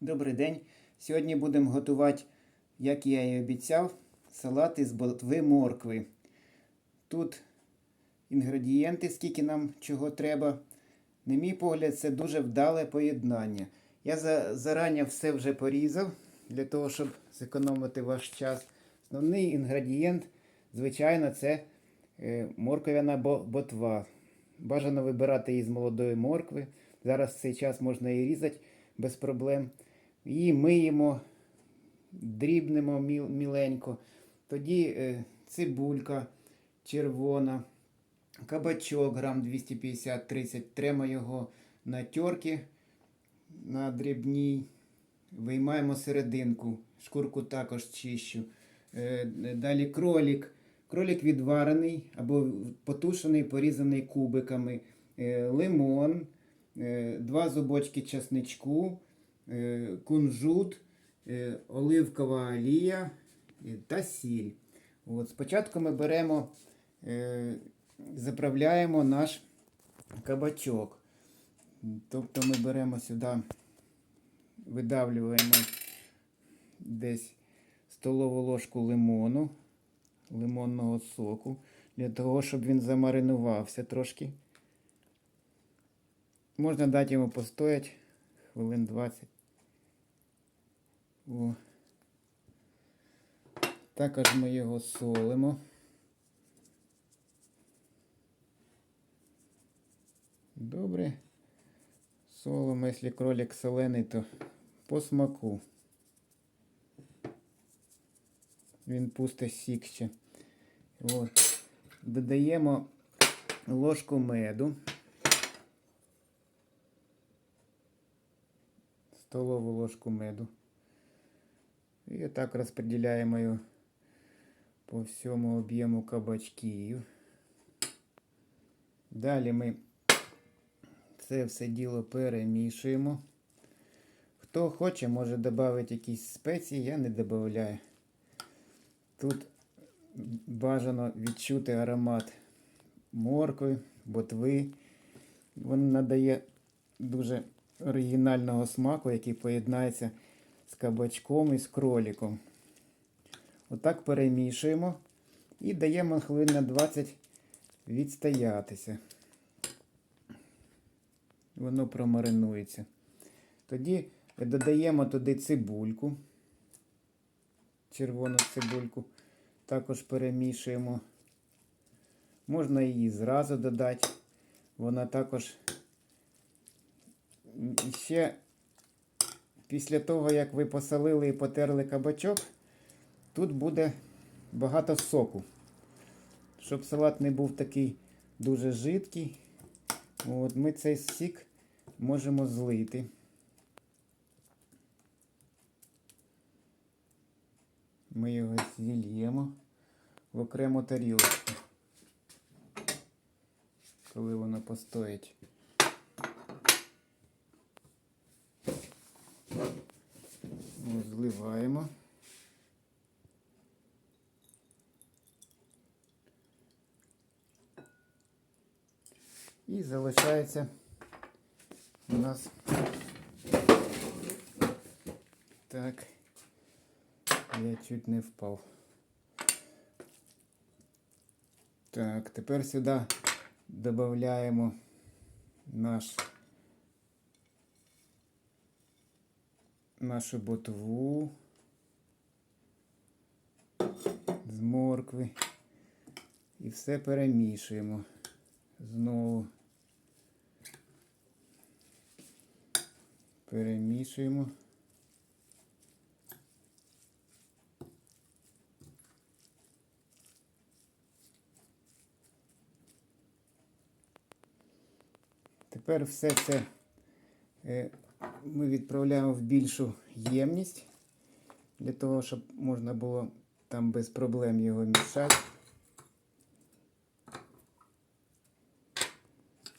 Добрий день. Сьогодні будемо готувати, як я і обіцяв, салат із ботви моркви. Тут інгредієнти, скільки нам чого треба. На мій погляд, це дуже вдале поєднання. Я за, зарані все вже порізав для того, щоб зекономити ваш час. Основний інгредієнт, звичайно, це е, морков'яна ботва. Бажано вибирати її з молодої моркви. Зараз в цей час можна її різати без проблем. Її миємо, дрібнемо міленько. Тоді е, цибулька червона, кабачок грам 250-30. Тремо його на терки на дрібній. Виймаємо серединку, шкурку також чищу. Е, Далі кролік. Кролік відварений або потушений, порізаний кубиками. Е, Лимон, два зубочки часничку, кунжут, е, оливкова олія е, та сіль. От, спочатку ми беремо, е, заправляємо наш кабачок. Тобто ми беремо сюди, видавлюємо десь столову ложку лимону, лимонного соку, для того, щоб він замаринувався трошки. Можна дати йому постояти хвилин 20. О. Також ми його солимо. Добре. Солимо, якщо кролик солений, то по смаку. Він пусте сік ще. От. Додаємо ложку меду. Столову ложку меду. І так розподіляємо по всьому об'єму кабачків. Далі ми це все діло перемішуємо. Хто хоче, може додати якісь спеції, я не додаю. Тут бажано відчути аромат моркви, ботви. Він надає дуже оригінального смаку, який поєднається з кабачком і з кроліком. Отак перемішуємо і даємо хвилин на 20 відстоятися. Воно промаринується. Тоді додаємо туди цибульку, червону цибульку, також перемішуємо. Можна її зразу додати. Вона також ще після того, як ви посолили і потерли кабачок, тут буде багато соку. Щоб салат не був такий дуже жидкий. От Ми цей сік можемо злити. Ми його зільємо в окрему тарілочку, коли воно постоїть. Ось І залишається у нас так. Я чуть не впав. Так, тепер сюди додаємо наш нашу ботву з моркви і все перемішуємо знову. Перемішуємо. Тепер все це е, ми відправляємо в більшу ємність, для того, щоб можна було там без проблем його мішати.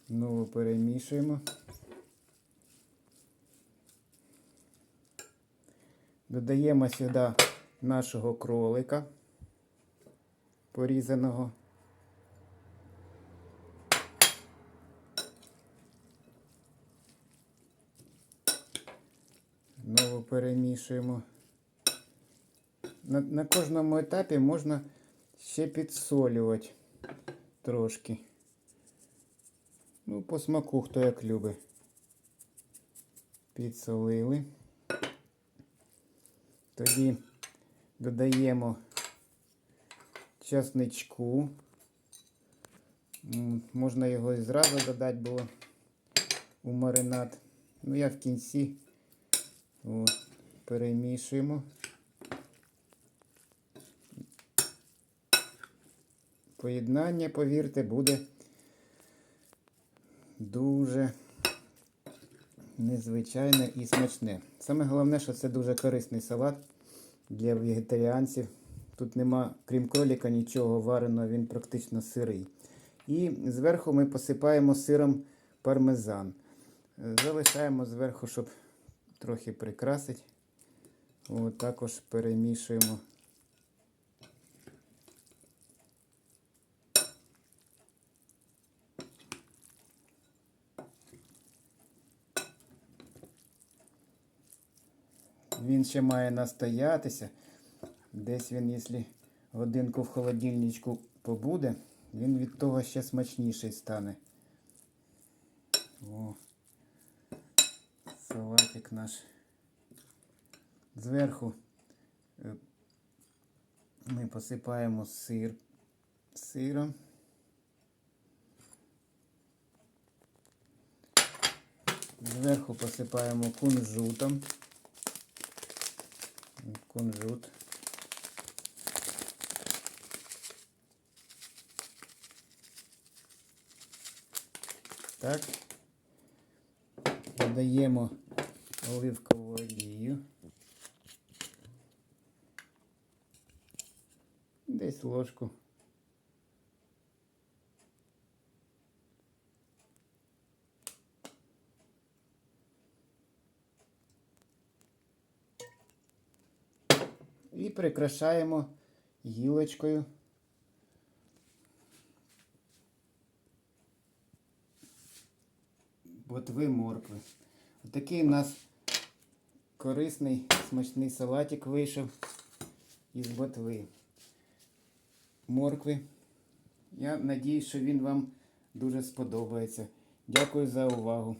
Знову перемішуємо. Додаємо сюди нашого кролика порізаного. Знову перемішуємо. На, на кожному етапі можна ще підсолювати трошки. Ну, по смаку, хто як любить. Підсолили. Тоді додаємо часничку. Можна його і зразу додати було у маринад. Ну, я в кінці Перемішуємо. Поєднання, повірте, буде дуже незвичайне і смачне. Саме головне, що це дуже корисний салат для вегетаріанців. Тут нема, крім кроліка, нічого вареного, він практично сирий. І зверху ми посипаємо сиром пармезан. Залишаємо зверху, щоб трохи прикрасити. От також перемішуємо. Він ще має настоятися. Десь він, якщо годинку в холодильничку побуде, він від того ще смачніший стане. О, салатик наш. Зверху е, ми посипаємо сир сиром. Зверху посипаємо кунжутом. Кунжут. Так. Додаємо оливкову олію. Десь ложку. І прикрашаємо гілочкою. Ботви моркви. Отакий у нас корисний смачний салатик вийшов із ботви моркви. Я надіюсь, що він вам дуже сподобається. Дякую за увагу.